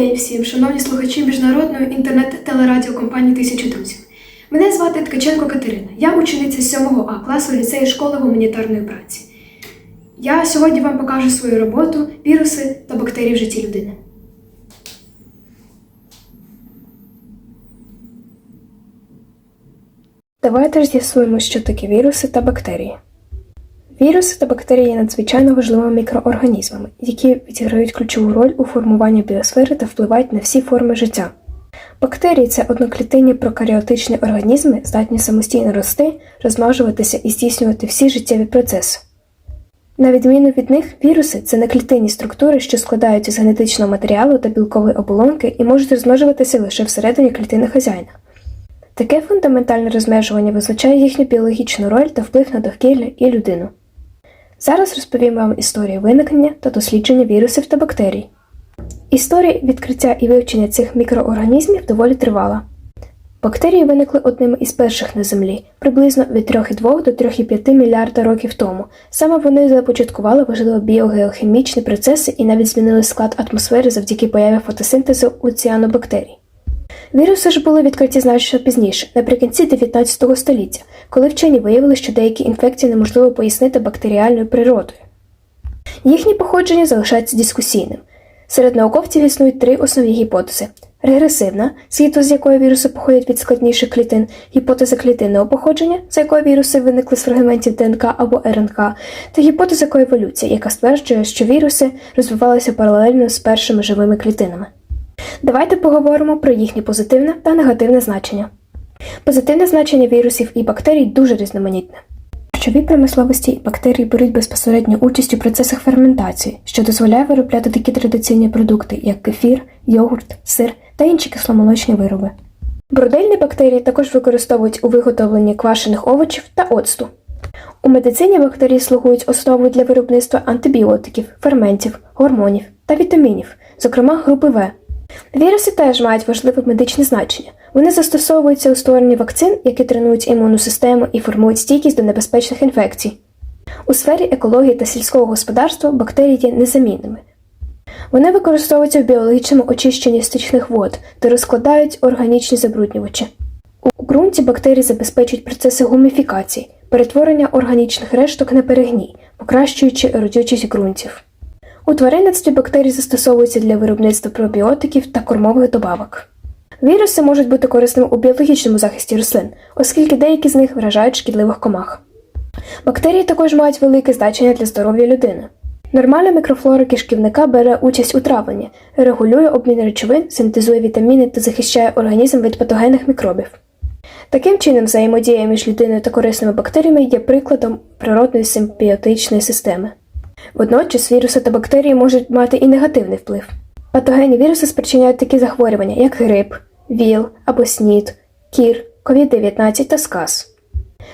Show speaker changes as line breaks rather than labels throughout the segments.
день всім, шановні слухачі міжнародної інтернет-телерадіокомпанії Тисячі друзів. Мене звати Ткаченко Катерина. Я учениця 7 А класу ліцею школи гуманітарної праці. Я сьогодні вам покажу свою роботу віруси та бактерії в житті людини. Давайте ж з'ясуємо, що таке віруси та бактерії. Віруси та бактерії є надзвичайно важливими мікроорганізмами, які відіграють ключову роль у формуванні біосфери та впливають на всі форми життя. Бактерії це одноклітинні прокаріотичні організми, здатні самостійно рости, розмножуватися і здійснювати всі життєві процеси. На відміну від них, віруси це неклітинні структури, що складаються з генетичного матеріалу та білкової оболонки і можуть розмножуватися лише всередині клітини хазяїна. Таке фундаментальне розмежування визначає їхню біологічну роль та вплив на довкілля і людину. Зараз розповім вам історію виникнення та дослідження вірусів та бактерій. Історія відкриття і вивчення цих мікроорганізмів доволі тривала. Бактерії виникли одними із перших на Землі приблизно від 3,2 до 3,5 мільярда років тому. Саме вони започаткували важливі біогеохімічні процеси і навіть змінили склад атмосфери завдяки появі фотосинтезу у ціанобактерій. Віруси ж були відкриті значно пізніше, наприкінці 19 століття, коли вчені виявили, що деякі інфекції неможливо пояснити бактеріальною природою. Їхнє походження залишається дискусійним. Серед науковців існують три основні гіпотези: регресивна, згідно з якої віруси походять від складніших клітин, гіпотеза клітинного походження, за якою віруси виникли з фрагментів ДНК або РНК, та гіпотеза коеволюції, яка стверджує, що віруси розвивалися паралельно з першими живими клітинами. Давайте поговоримо про їхнє позитивне та негативне значення. Позитивне значення вірусів і бактерій дуже різноманітне. В харчовій промисловості бактерії беруть безпосередню участь у процесах ферментації, що дозволяє виробляти такі традиційні продукти, як кефір, йогурт, сир та інші кисломолочні вироби. Брудельні бактерії також використовують у виготовленні квашених овочів та оцту. У медицині бактерії слугують основою для виробництва антибіотиків, ферментів, гормонів та вітамінів, зокрема групи В. Віруси теж мають важливе медичне значення. Вони застосовуються у створенні вакцин, які тренують імунну систему і формують стійкість до небезпечних інфекцій. У сфері екології та сільського господарства бактерії є незамінними. Вони використовуються в біологічному очищенні стічних вод та розкладають органічні забруднювачі. У ґрунті бактерії забезпечують процеси гуміфікації, перетворення органічних решток на перегній, покращуючи родючість ґрунтів. У тваринництві бактерії застосовуються для виробництва пробіотиків та кормових добавок. Віруси можуть бути корисними у біологічному захисті рослин, оскільки деякі з них вражають шкідливих комах. Бактерії також мають велике значення для здоров'я людини. Нормальна мікрофлора кишківника бере участь у травленні, регулює обмін речовин, синтезує вітаміни та захищає організм від патогенних мікробів. Таким чином, взаємодія між людиною та корисними бактеріями є прикладом природної симбіотичної системи. Водночас віруси та бактерії можуть мати і негативний вплив. Патогенні віруси спричиняють такі захворювання, як грип, ВІЛ або СНІД, кір, COVID-19 та сказ.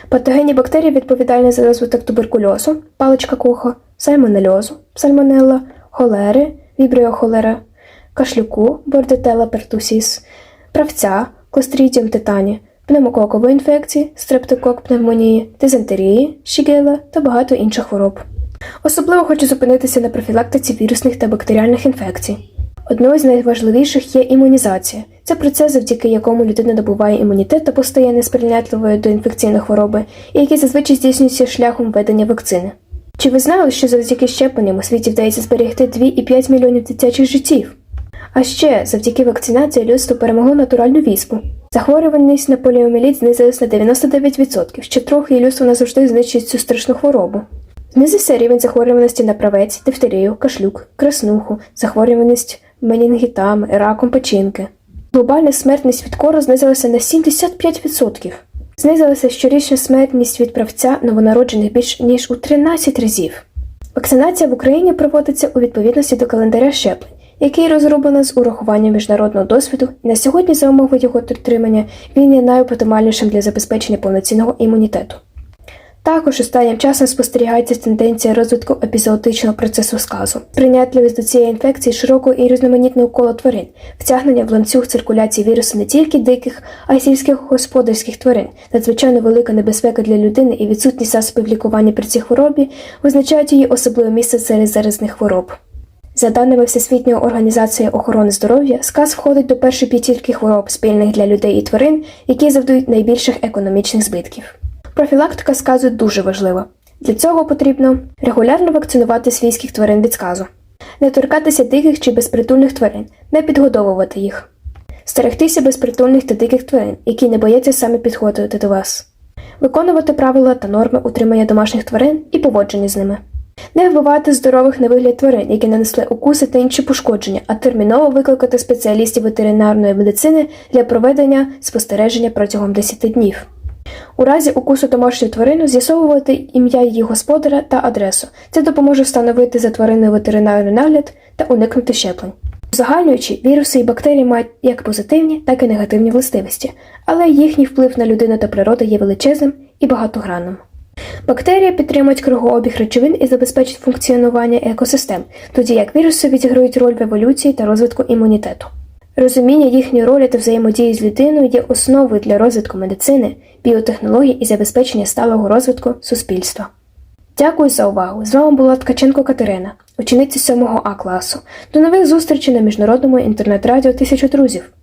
Патогенні бактерії відповідальні за розвиток туберкульозу, паличка кухо, сальмонельозу, сальмонелла, холери, вібріохолера, кашлюку, бордетела пертусіс, правця, клострідіум титані, пневмококової інфекції, стрептокок пневмонії, дизентерії, щігела та багато інших хвороб. Особливо хочу зупинитися на профілактиці вірусних та бактеріальних інфекцій. Одною з найважливіших є імунізація. Це процес, завдяки якому людина набуває імунітет та постає несприйнятливою до інфекційної хвороби, і який зазвичай здійснюється шляхом введення вакцини. Чи ви знали, що завдяки щепленням у світі вдається зберегти 2,5 мільйонів дитячих життів? А ще завдяки вакцинації людство перемогло натуральну віспу. Захворюваність на поліоміеліт знизилась на 99%, ще трохи і людство назавжди знищить цю страшну хворобу. Знизився рівень захворюваності на правець, дифтерію, кашлюк, краснуху, захворюваність менінгітами, раком печінки. Глобальна смертність від кору знизилася на 75%. Знизилася щорічна смертність від правця новонароджених більш ніж у 13 разів. Вакцинація в Україні проводиться у відповідності до календаря щеплень, який розроблено з урахуванням міжнародного досвіду, і на сьогодні за умови його дотримання він є найоптимальнішим для забезпечення повноцінного імунітету. Також останнім часом спостерігається тенденція розвитку епізоотичного процесу сказу, прийнятливість до цієї інфекції широкого і різноманітного коло тварин, втягнення в ланцюг циркуляції вірусу не тільки диких, а й сільських господарських тварин, надзвичайно велика небезпека для людини і відсутність засобів лікування при цій хворобі визначають її особливе місце серед заразних хвороб. За даними Всесвітньої організації охорони здоров'я, сказ входить до першої п'ятірки хвороб спільних для людей і тварин, які завдають найбільших економічних збитків. Профілактика сказу дуже важлива. Для цього потрібно регулярно вакцинувати свійських тварин від сказу, не торкатися диких чи безпритульних тварин, не підгодовувати їх, стерегтися безпритульних та диких тварин, які не бояться саме підходити до вас, виконувати правила та норми утримання домашніх тварин і поводження з ними. Не вбивати здорових на вигляд тварин, які нанесли укуси та інші пошкодження, а терміново викликати спеціалістів ветеринарної медицини для проведення спостереження протягом 10 днів. У разі укусу домашньої тварини з'ясовувати ім'я її господаря та адресу. Це допоможе встановити за твариною ветеринарний нагляд та уникнути щеплень. Узагальнюючи, віруси і бактерії мають як позитивні, так і негативні властивості, але їхній вплив на людину та природу є величезним і багатогранним. Бактерії підтримують кругообіг речовин і забезпечують функціонування екосистем, тоді як віруси відіграють роль в еволюції та розвитку імунітету. Розуміння їхньої ролі та взаємодії з людиною є основою для розвитку медицини, біотехнологій і забезпечення сталого розвитку суспільства. Дякую за увагу! З вами була Ткаченко Катерина, учениця 7 А класу. До нових зустрічей на міжнародному інтернет-радіо Тисячу друзів.